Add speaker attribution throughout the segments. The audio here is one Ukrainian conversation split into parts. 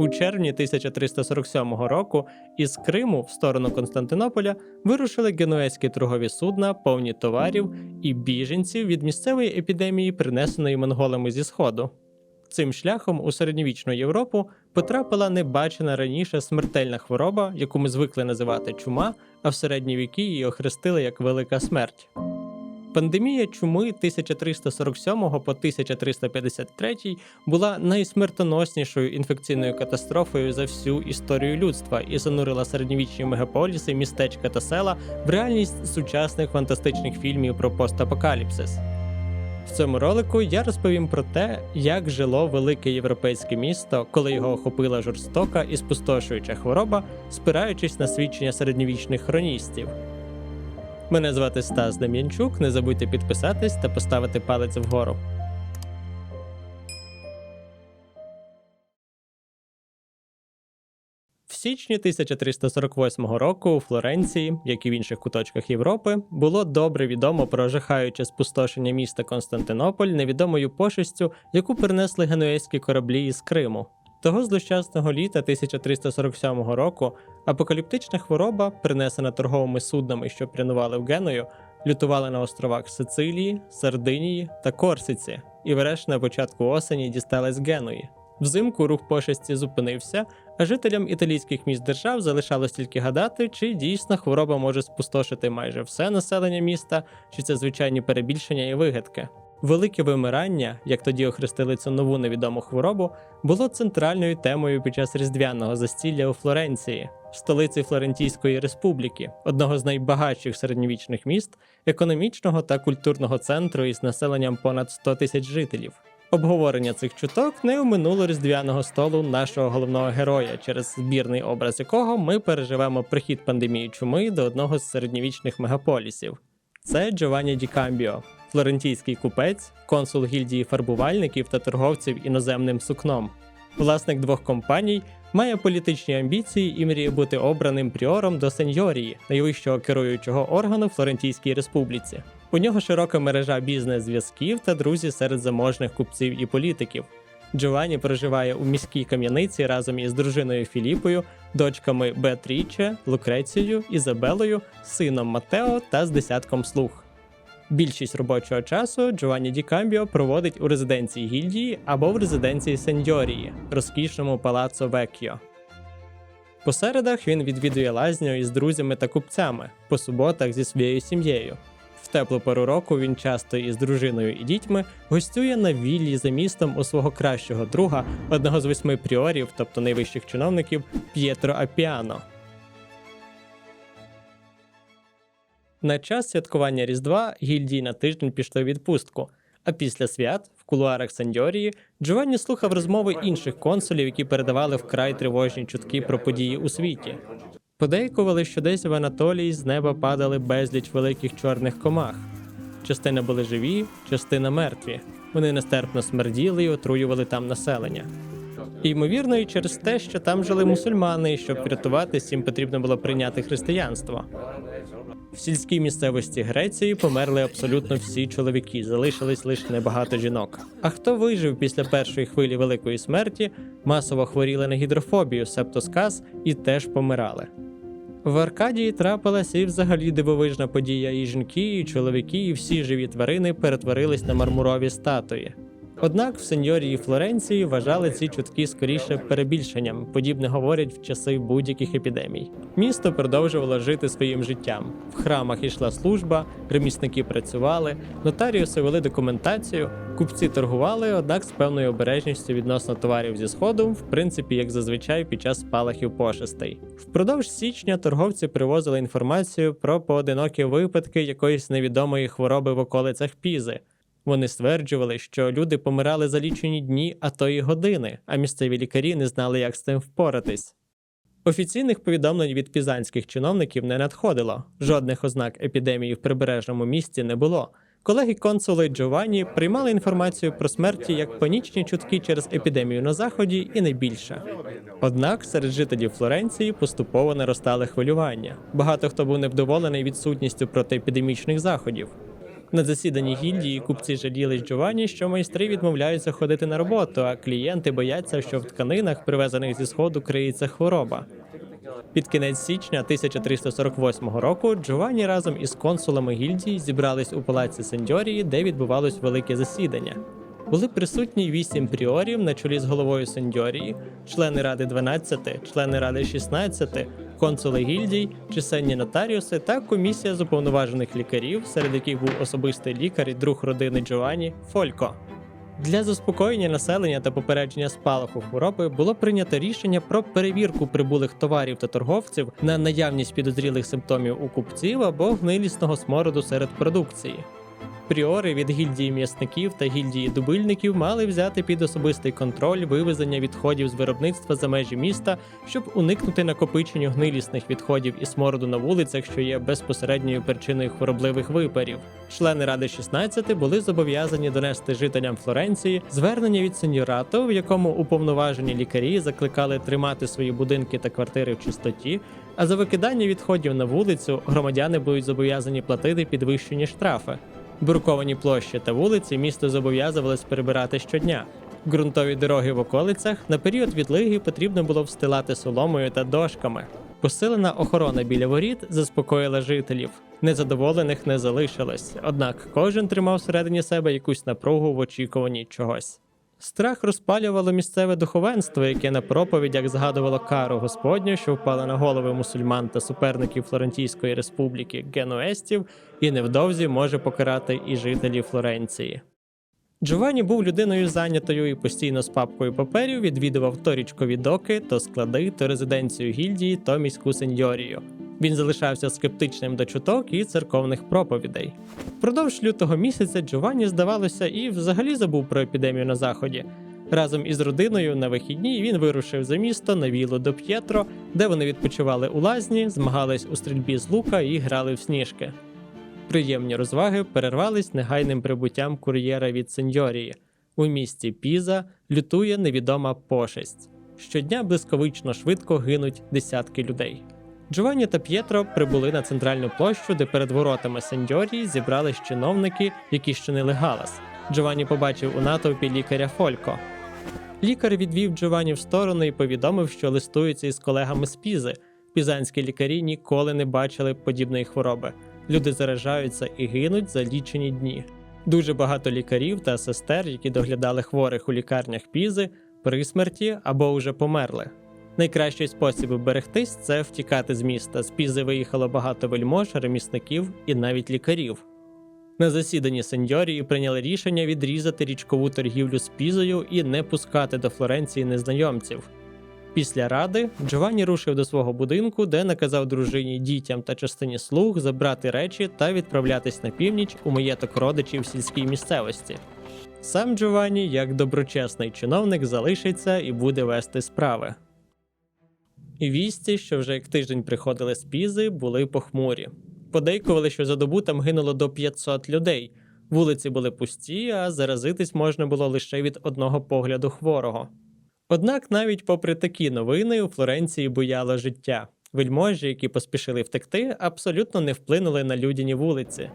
Speaker 1: У червні 1347 року із Криму в сторону Константинополя вирушили генуезькі торгові судна, повні товарів і біженців від місцевої епідемії, принесеної монголами зі сходу. Цим шляхом у середньовічну Європу потрапила небачена раніше смертельна хвороба, яку ми звикли називати чума, а в середні віки її охрестили як Велика смерть. Пандемія чуми 1347 по 1353 була найсмертоноснішою інфекційною катастрофою за всю історію людства і занурила середньовічні мегаполіси, містечка та села в реальність сучасних фантастичних фільмів про постапокаліпсис. В цьому ролику я розповім про те, як жило велике європейське місто, коли його охопила жорстока і спустошуюча хвороба, спираючись на свідчення середньовічних хроністів. Мене звати Стас Дем'янчук. Не забудьте підписатись та поставити палець вгору. В січні 1348 року у Флоренції, як і в інших куточках Європи, було добре відомо про жахаюче спустошення міста Константинополь невідомою пошестю, яку принесли генуезькі кораблі із Криму. Того злощасного літа 1347 року апокаліптична хвороба, принесена торговими суднами, що прямували в Геную, лютувала на островах Сицилії, Сардинії та Корсиці, і врешті на початку осені дісталась Генуї. Взимку рух пошесті зупинився, а жителям італійських міст держав залишалось тільки гадати, чи дійсно хвороба може спустошити майже все населення міста, чи це звичайні перебільшення і вигадки. Велике вимирання, як тоді охрестили цю нову невідому хворобу, було центральною темою під час різдвяного застілля у Флоренції, столиці Флорентійської республіки, одного з найбагатших середньовічних міст, економічного та культурного центру із населенням понад 100 тисяч жителів. Обговорення цих чуток не оминуло різдвяного столу нашого головного героя, через збірний образ якого ми переживемо прихід пандемії чуми до одного з середньовічних мегаполісів. Це Джованні Ді Камбіо, флорентійський купець, консул гільдії фарбувальників та торговців іноземним сукном. Власник двох компаній має політичні амбіції і мріє бути обраним пріором до сеньорії, найвищого керуючого органу Флорентійській республіці. У нього широка мережа бізнес-зв'язків та друзі серед заможних купців і політиків. Джованні проживає у міській кам'яниці разом із дружиною Філіпою, дочками Беатріче, Лукрецією, Ізабелою, сином Матео та з десятком слуг. Більшість робочого часу Джованні Ді Камбіо проводить у резиденції гільдії або в резиденції Сеньорії, розкішному палацо Веккіо. По середах він відвідує лазню із друзями та купцями, по суботах зі своєю сім'єю. В теплу пору року він часто із дружиною і дітьми гостює на віллі за містом у свого кращого друга, одного з восьми пріорів, тобто найвищих чиновників, П'єтро Апіано. На час святкування Різдва гільдії на тиждень пішли у відпустку. А після свят в кулуарах Сандьорії Джованні слухав розмови інших консулів, які передавали вкрай тривожні чутки про події у світі. Подейкували, що десь в Анатолії з неба падали безліч великих чорних комах. Частина були живі, частина мертві. Вони нестерпно смерділи і отруювали там населення. Ймовірно, і через те, що там жили мусульмани, і щоб врятуватись, їм потрібно було прийняти християнство. В сільській місцевості Греції померли абсолютно всі чоловіки, залишились лише небагато жінок. А хто вижив після першої хвилі великої смерті, масово хворіли на гідрофобію, септосказ і теж помирали. В Аркадії трапилася і взагалі дивовижна подія, і жінки, і чоловіки, і всі живі тварини перетворились на мармурові статуї. Однак в сеньорії Флоренції вважали ці чутки скоріше перебільшенням, подібне говорять в часи будь-яких епідемій. Місто продовжувало жити своїм життям. В храмах йшла служба, ремісники працювали, нотаріуси вели документацію, купці торгували, однак з певною обережністю відносно товарів зі сходу, в принципі, як зазвичай під час спалахів пошестей. Впродовж січня торговці привозили інформацію про поодинокі випадки якоїсь невідомої хвороби в околицях Пізи. Вони стверджували, що люди помирали за лічені дні, а то й години, а місцеві лікарі не знали, як з цим впоратись. Офіційних повідомлень від пізанських чиновників не надходило, жодних ознак епідемії в прибережному місті не було. Колеги консули Джованні приймали інформацію про смерті як панічні чутки через епідемію на заході і не більше. Однак серед жителів Флоренції поступово наростали хвилювання. Багато хто був невдоволений відсутністю протиепідемічних заходів. На засіданні гільдії купці жалілись Джованні, що майстри відмовляються ходити на роботу, а клієнти бояться, що в тканинах, привезених зі сходу, криється хвороба. Під кінець січня 1348 року Джованні разом із консулами гільдії зібрались у палаці Сендьорії, де відбувалось велике засідання. Були присутні вісім пріорів на чолі з головою Сендьорії, члени ради 12, члени ради 16, консули гільдій, чисельні нотаріуси та комісія з уповноважених лікарів, серед яких був особистий лікар і друг родини Джованні Фолько. Для заспокоєння населення та попередження спалаху хвороби було прийнято рішення про перевірку прибулих товарів та торговців на наявність підозрілих симптомів у купців або гнилісного смороду серед продукції. Пріори від гільдії м'ясників та гільдії дубильників мали взяти під особистий контроль вивезення відходів з виробництва за межі міста, щоб уникнути накопичення гнилісних відходів і смороду на вулицях, що є безпосередньою причиною хворобливих випарів. Члени Ради 16 були зобов'язані донести жителям Флоренції звернення від сеньорату, в якому уповноважені лікарі закликали тримати свої будинки та квартири в чистоті. А за викидання відходів на вулицю громадяни будуть зобов'язані платити підвищені штрафи. Бурковані площі та вулиці місто зобов'язувалось перебирати щодня. Ґрунтові дороги в околицях на період відлиги потрібно було встилати соломою та дошками. Посилена охорона біля воріт заспокоїла жителів. Незадоволених не залишилось, однак кожен тримав всередині себе якусь напругу в очікуванні чогось. Страх розпалювало місцеве духовенство, яке на проповідях згадувало кару Господню, що впала на голови мусульман та суперників Флорентійської республіки генуестів, і невдовзі може покарати і жителів Флоренції. Джованні був людиною зайнятою і постійно з папкою паперів відвідував то річкові доки, то склади, то резиденцію гільдії, то міську сеньорію. Він залишався скептичним до чуток і церковних проповідей. Впродовж лютого місяця Джованні, здавалося, і взагалі забув про епідемію на заході. Разом із родиною на вихідні він вирушив за місто на вілу до П'єтро, де вони відпочивали у лазні, змагались у стрільбі з лука і грали в сніжки. Приємні розваги перервались негайним прибуттям кур'єра від сеньорії. У місті Піза лютує невідома пошесть. Щодня блисковично швидко гинуть десятки людей. Джованні та П'єтро прибули на центральну площу, де перед воротами сеньорії зібрались чиновники, які щинили галас. Джованні побачив у натовпі лікаря Фолько. Лікар відвів Джованні в сторону і повідомив, що листується із колегами з Пізи. Пізанські лікарі ніколи не бачили подібної хвороби. Люди заражаються і гинуть за лічені дні. Дуже багато лікарів та сестер, які доглядали хворих у лікарнях Пізи, при смерті або вже померли. Найкращий спосіб берегтись це втікати з міста. З Пізи виїхало багато вельмож, ремісників і навіть лікарів. На засіданні сеньорії прийняли рішення відрізати річкову торгівлю з Пізою і не пускати до Флоренції незнайомців. Після ради Джованні рушив до свого будинку, де наказав дружині, дітям та частині слуг забрати речі та відправлятись на північ у маєток родичів сільській місцевості. Сам Джованні, як доброчесний чиновник, залишиться і буде вести справи. Вісті, що вже як тиждень приходили з пізи, були похмурі. Подейкували, що за добу там гинуло до 500 людей. Вулиці були пусті, а заразитись можна було лише від одного погляду хворого. Однак, навіть попри такі новини, у Флоренції буяло життя. Вельможі, які поспішили втекти, абсолютно не вплинули на людяні вулиці.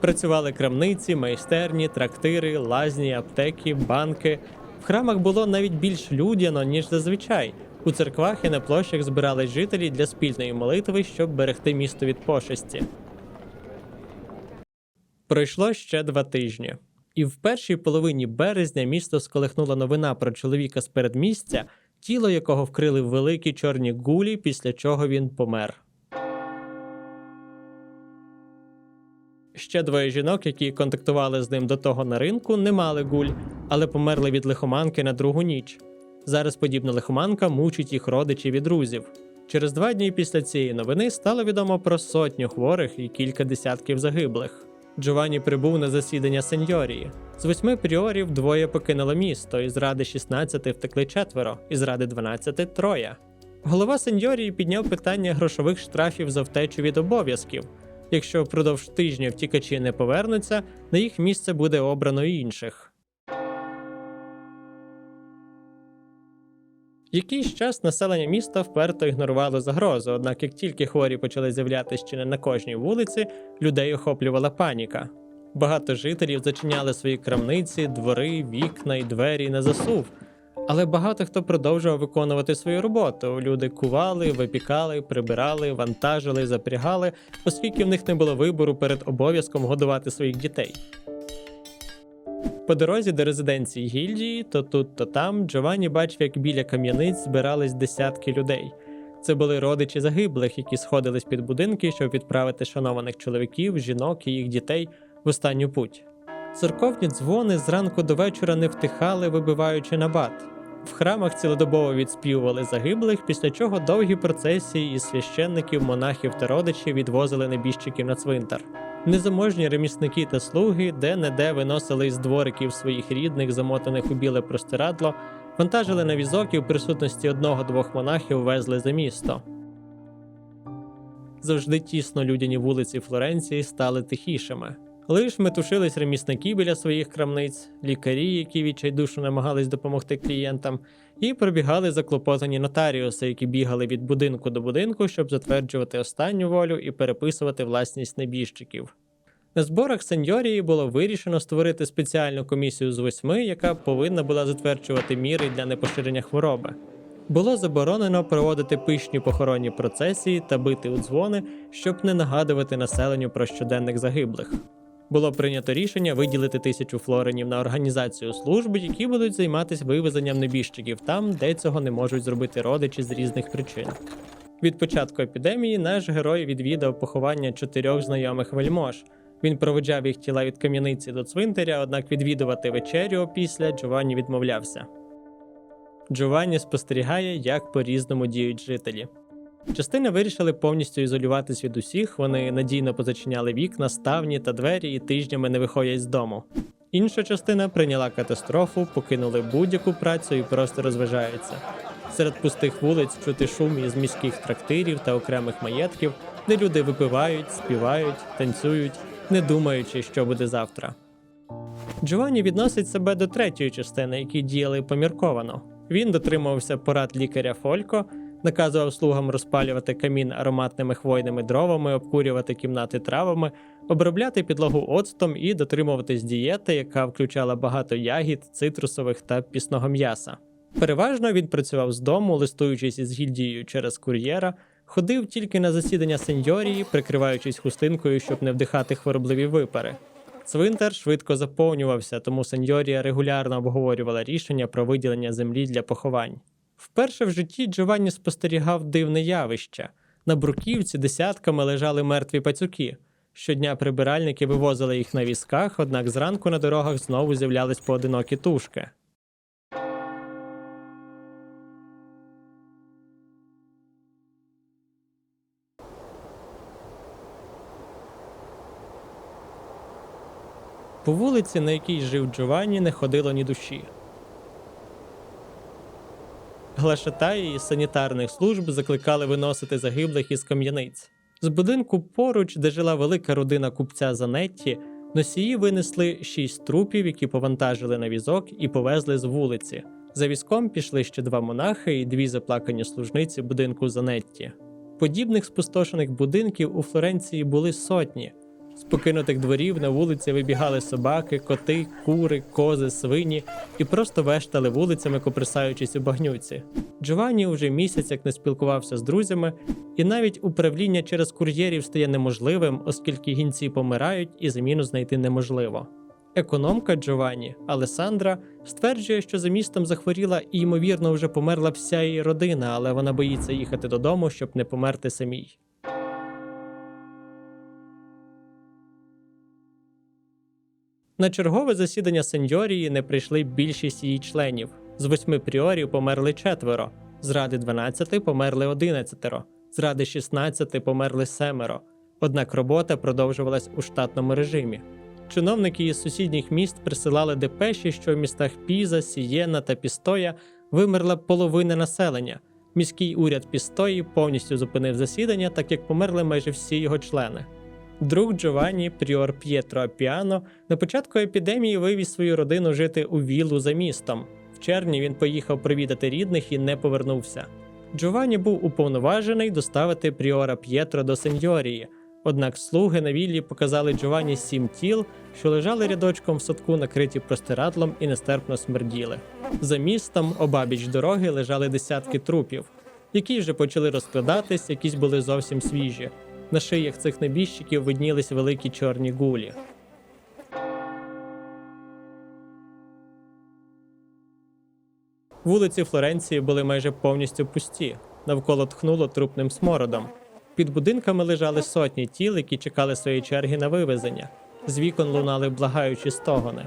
Speaker 1: Працювали крамниці, майстерні, трактири, лазні, аптеки, банки. В храмах було навіть більш людяно, ніж зазвичай. У церквах і на площах збирались жителі для спільної молитви, щоб берегти місто від пошесті. Пройшло ще два тижні. І в першій половині березня місто сколихнула новина про чоловіка з передмістя, тіло якого вкрили в великі чорні гулі, після чого він помер. Ще двоє жінок, які контактували з ним до того на ринку, не мали гуль, але померли від лихоманки на другу ніч. Зараз подібна лихоманка мучить їх родичів і друзів. Через два дні після цієї новини стало відомо про сотню хворих і кілька десятків загиблих. Джованні прибув на засідання сеньорії. З восьми пріорів двоє покинуло місто, із ради 16 втекли четверо, із ради 12 троє. Голова сеньорії підняв питання грошових штрафів за втечу від обов'язків. Якщо впродовж тижня втікачі не повернуться, на їх місце буде обрано інших. Якийсь час населення міста вперто ігнорувало загрозу, однак як тільки хворі почали з'являтися чи не на кожній вулиці, людей охоплювала паніка. Багато жителів зачиняли свої крамниці, двори, вікна і двері на засув. Але багато хто продовжував виконувати свою роботу. Люди кували, випікали, прибирали, вантажили, запрягали, оскільки в них не було вибору перед обов'язком годувати своїх дітей. По дорозі до резиденції гільдії, то тут, то там, Джованні бачив, як біля кам'яниць збирались десятки людей. Це були родичі загиблих, які сходились під будинки, щоб відправити шанованих чоловіків, жінок і їх дітей в останню путь. Церковні дзвони зранку до вечора не втихали, вибиваючи набат. В храмах цілодобово відспівували загиблих, після чого довгі процесії із священників, монахів та родичів відвозили небіжчиків на цвинтар. Незаможні ремісники та слуги де-не-де виносили із двориків своїх рідних, замотаних у біле простирадло, вантажили на візок і в присутності одного-двох монахів везли за місто. Завжди тісно людяні вулиці Флоренції стали тихішими. Лиш метушились ремісники біля своїх крамниць, лікарі, які відчайдушно намагались допомогти клієнтам, і пробігали заклопотані нотаріуси, які бігали від будинку до будинку, щоб затверджувати останню волю і переписувати власність небіжчиків. На зборах сеньорії було вирішено створити спеціальну комісію з восьми, яка повинна була затверджувати міри для непоширення хвороби. Було заборонено проводити пишні похоронні процесії та бити у дзвони, щоб не нагадувати населенню про щоденних загиблих. Було прийнято рішення виділити тисячу флоренів на організацію служб, які будуть займатися вивезенням небіжчиків там, де цього не можуть зробити родичі з різних причин. Від початку епідемії наш герой відвідав поховання чотирьох знайомих вельмож. Він проведжав їх тіла від кам'яниці до цвинтаря, однак відвідувати вечерю опісля Джованні відмовлявся. Джованні спостерігає, як по-різному діють жителі. Частина вирішили повністю ізолюватись від усіх, вони надійно позачиняли вікна, ставні та двері і тижнями не виходять з дому. Інша частина прийняла катастрофу, покинули будь-яку працю і просто розважаються. Серед пустих вулиць чути шум із міських трактирів та окремих маєтків, де люди випивають, співають, танцюють, не думаючи, що буде завтра. Джованні відносить себе до третьої частини, які діяли помірковано. Він дотримувався порад лікаря Фолько, наказував слугам розпалювати камін ароматними хвойними дровами, обкурювати кімнати травами, обробляти підлогу оцтом і дотримуватись дієти, яка включала багато ягід, цитрусових та пісного м'яса. Переважно він працював з дому, листуючись із гільдією через кур'єра, ходив тільки на засідання сеньорії, прикриваючись хустинкою, щоб не вдихати хворобливі випари. Цвинтар швидко заповнювався, тому сеньорія регулярно обговорювала рішення про виділення землі для поховань. Вперше в житті Джованні спостерігав дивне явище. На бруківці десятками лежали мертві пацюки. Щодня прибиральники вивозили їх на візках, однак зранку на дорогах знову з'являлись поодинокі тушки. По вулиці, на якій жив Джованні, не ходило ні душі. Глашатаї із санітарних служб закликали виносити загиблих із кам'яниць. З будинку поруч, де жила велика родина купця Занетті, носії винесли шість трупів, які повантажили на візок і повезли з вулиці. За візком пішли ще два монахи і дві заплакані служниці будинку Занетті. Подібних спустошених будинків у Флоренції були сотні. З покинутих дворів на вулиці вибігали собаки, коти, кури, кози, свині і просто вештали вулицями, коприсаючись у багнюці. Джованні уже місяць як не спілкувався з друзями, і навіть управління через кур'єрів стає неможливим, оскільки гінці помирають і заміну знайти неможливо. Економка Джованні Алесандра стверджує, що за містом захворіла і ймовірно вже померла вся її родина, але вона боїться їхати додому, щоб не померти самій. На чергове засідання сеньорії не прийшли більшість її членів. З восьми пріорів померли четверо, з ради 12 померли одинадцятеро, з ради 16 померли семеро. Однак робота продовжувалась у штатному режимі. Чиновники із сусідніх міст присилали депеші, що в містах Піза, Сієна та Пістоя вимерла половина населення. Міський уряд Пістої повністю зупинив засідання, так як померли майже всі його члени. Друг Джованні, пріор П'єтро Апіано, на початку епідемії вивіз свою родину жити у віллу за містом. В червні він поїхав провідати рідних і не повернувся. Джованні був уповноважений доставити пріора П'єтро до сеньорії, Однак слуги на віллі показали Джованні сім тіл, що лежали рядочком в садку, накриті простирадлом і нестерпно смерділи. За містом, обабіч дороги, лежали десятки трупів, які вже почали розкладатись, якісь були зовсім свіжі. На шиях цих небіжчиків виднілись великі чорні гулі. Вулиці Флоренції були майже повністю пусті, навколо тхнуло трупним смородом. Під будинками лежали сотні тіл, які чекали своєї черги на вивезення. З вікон лунали благаючі стогони.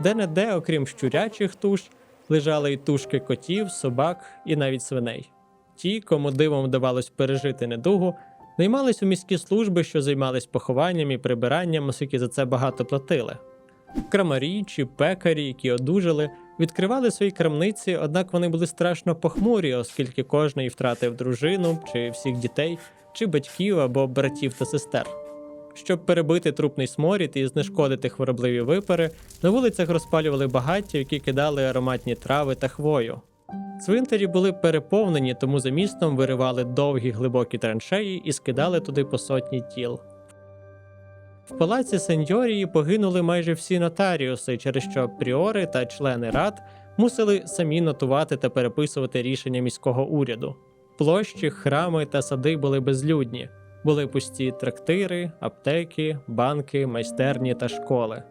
Speaker 1: Де-не-де, окрім щурячих туш, лежали й тушки котів, собак і навіть свиней. Ті, кому дивом вдавалось пережити недугу, наймались у міські служби, що займались похованням і прибиранням, оскільки за це багато платили. Крамарі чи пекарі, які одужали, відкривали свої крамниці, однак вони були страшно похмурі, оскільки кожний втратив дружину, чи всіх дітей, чи батьків або братів та сестер. Щоб перебити трупний сморід і знешкодити хворобливі випари, на вулицях розпалювали багаття, які кидали ароматні трави та хвою. Цвинтарі були переповнені, тому за містом виривали довгі глибокі траншеї і скидали туди по сотні тіл. В палаці сеньорії погинули майже всі нотаріуси, через що пріори та члени рад мусили самі нотувати та переписувати рішення міського уряду. Площі, храми та сади були безлюдні, були пусті трактири, аптеки, банки, майстерні та школи.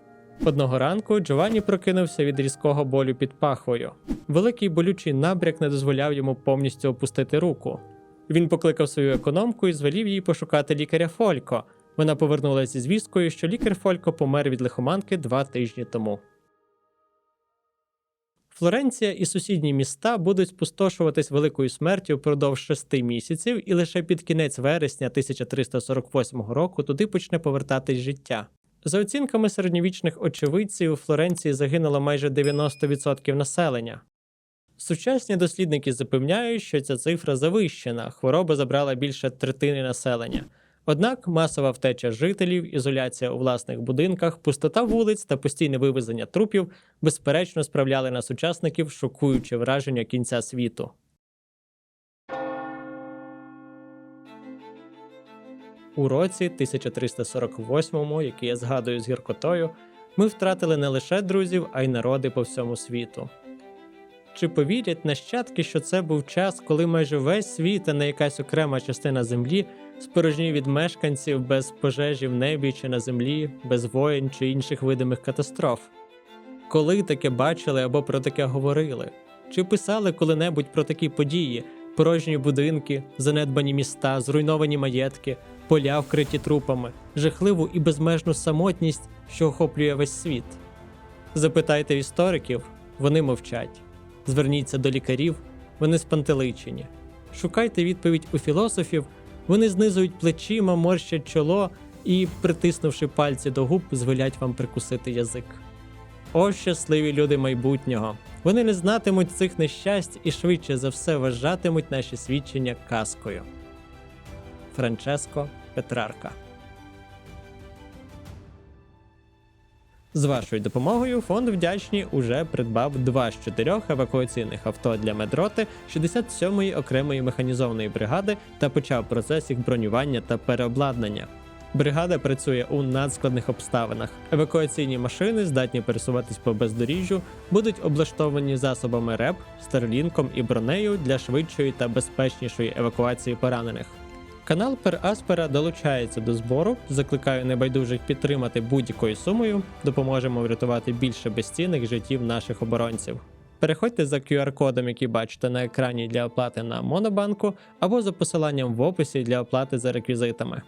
Speaker 1: Одного ранку Джованні прокинувся від різкого болю під пахвою. Великий болючий набряк не дозволяв йому повністю опустити руку. Він покликав свою економку і звелів їй пошукати лікаря Фолько. Вона повернулася зі звісткою, що лікар Фолько помер від лихоманки два тижні тому. Флоренція і сусідні міста будуть спустошуватись великою смертю впродовж шести місяців, і лише під кінець вересня 1348 року туди почне повертатись життя. За оцінками середньовічних очевидців, у Флоренції загинуло майже 90% населення. Сучасні дослідники запевняють, що ця цифра завищена, хвороба забрала більше третини населення. Однак масова втеча жителів, ізоляція у власних будинках, пустота вулиць та постійне вивезення трупів безперечно справляли на сучасників шокуюче враження кінця світу. У році 1348, який я згадую з гіркотою, ми втратили не лише друзів, а й народи по всьому світу. Чи повірять нащадки, що це був час, коли майже весь світ, а не якась окрема частина землі, спорожнів від мешканців без пожежі в небі чи на землі, без воєн чи інших видимих катастроф? Коли таке бачили або про таке говорили? Чи писали коли-небудь про такі події, порожні будинки, занедбані міста, зруйновані маєтки, поля вкриті трупами, жахливу і безмежну самотність, що охоплює весь світ? Запитайте істориків, вони мовчать. Зверніться до лікарів, вони спантеличені. Шукайте відповідь у філософів, вони знизують плечима, морщать чоло і, притиснувши пальці до губ, звелять вам прикусити язик. О, щасливі люди майбутнього! Вони не знатимуть цих нещасть і швидше за все вважатимуть наші свідчення казкою. Франческо Петрарка З вашою допомогою фонд вдячні уже придбав два з чотирьох евакуаційних авто для медроти 67-ї окремої механізованої бригади та почав процес їх бронювання та переобладнання. Бригада працює у надскладних обставинах. Евакуаційні машини, здатні пересуватись по бездоріжжю, будуть облаштовані засобами РЕП, старлінком і бронею для швидшої та безпечнішої евакуації поранених. Канал Пер Аспера долучається до збору. Закликаю небайдужих підтримати будь-якою сумою. Допоможемо врятувати більше безцінних життів наших оборонців. Переходьте за QR-кодом, який бачите на екрані для оплати на Монобанку, або за посиланням в описі для оплати за реквізитами.